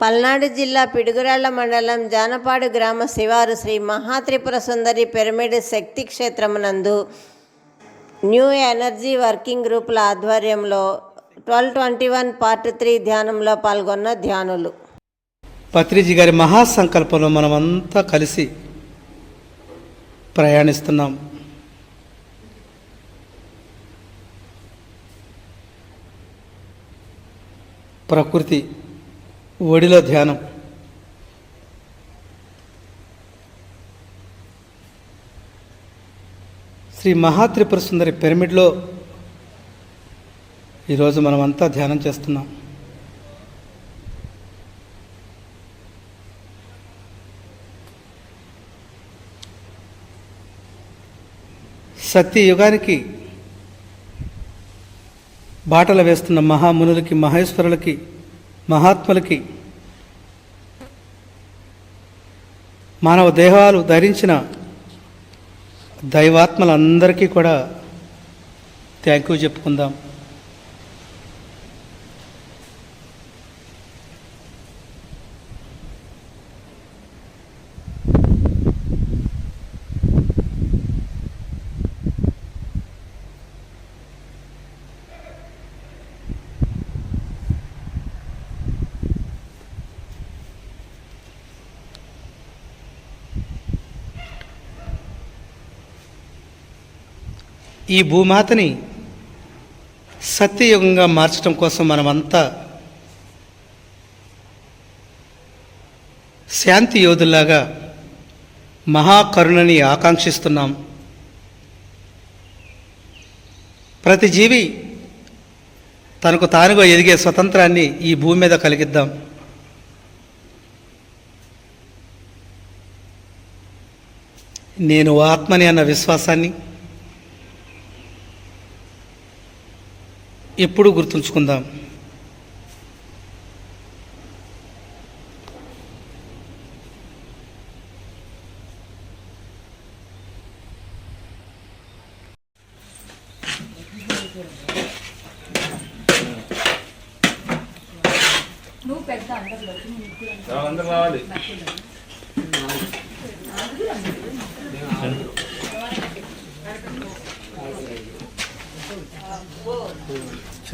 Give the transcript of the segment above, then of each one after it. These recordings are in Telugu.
పల్నాడు జిల్లా పిడుగురాళ్ళ మండలం జానపాడు గ్రామ శివారు శ్రీ మహాత్రిపుర సుందరి పిరమిడ్ శక్తి క్షేత్రమునందు న్యూ ఎనర్జీ వర్కింగ్ గ్రూపుల ఆధ్వర్యంలో twelve twenty one part three ధ్యానంలో పాల్గొన్న ధ్యానులు. పత్రిజీ గారి మహాసంకల్పంలో మనమంతా కలిసి ప్రయాణిస్తున్నాం. ప్రకృతి ఒడిలో ధ్యానం. శ్రీ మహాత్రిపుర సుందరి పిరమిడ్లో ఈరోజు మనమంతా ధ్యానం చేస్తున్నాం. సత్యయుగానికి బాటలు వేస్తున్న మహామునులకి మహేశ్వరులకి మహాత్ములకి మానవ దేహాలు ధరించిన దైవాత్మలందరికీ కూడా థ్యాంక్ యూ చెప్పుకుందాం. ఈ భూమాతని సత్యయుగంగా మార్చడం కోసం మనమంతా శాంతి యోధుల్లాగా మహాకరుణని ఆకాంక్షిస్తున్నాం. ప్రతి జీవి తనకు తానుగా ఎదిగే స్వతంత్రాన్ని ఈ భూమి మీద కలిగిద్దాం. నేను ఆత్మని అన్న విశ్వాసాన్ని ఎప్పుడూ గుర్తుంచుకుందాం? అందరు రావాలి.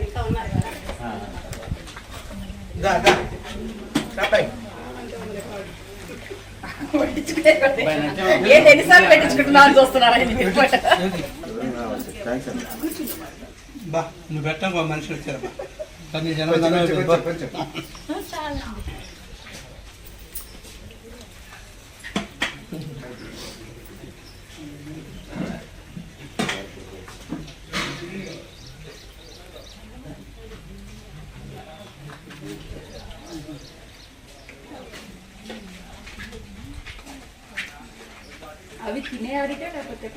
ఇంకా ఉన్నారు కదా. ఏంటి ఎన్నిసార్లు చూస్తున్నారు. బా నువ్వు పెట్టాం మనుషులు వచ్చారమ్మా. కానీ జనం అవి తినే అడిగే లేకపోతే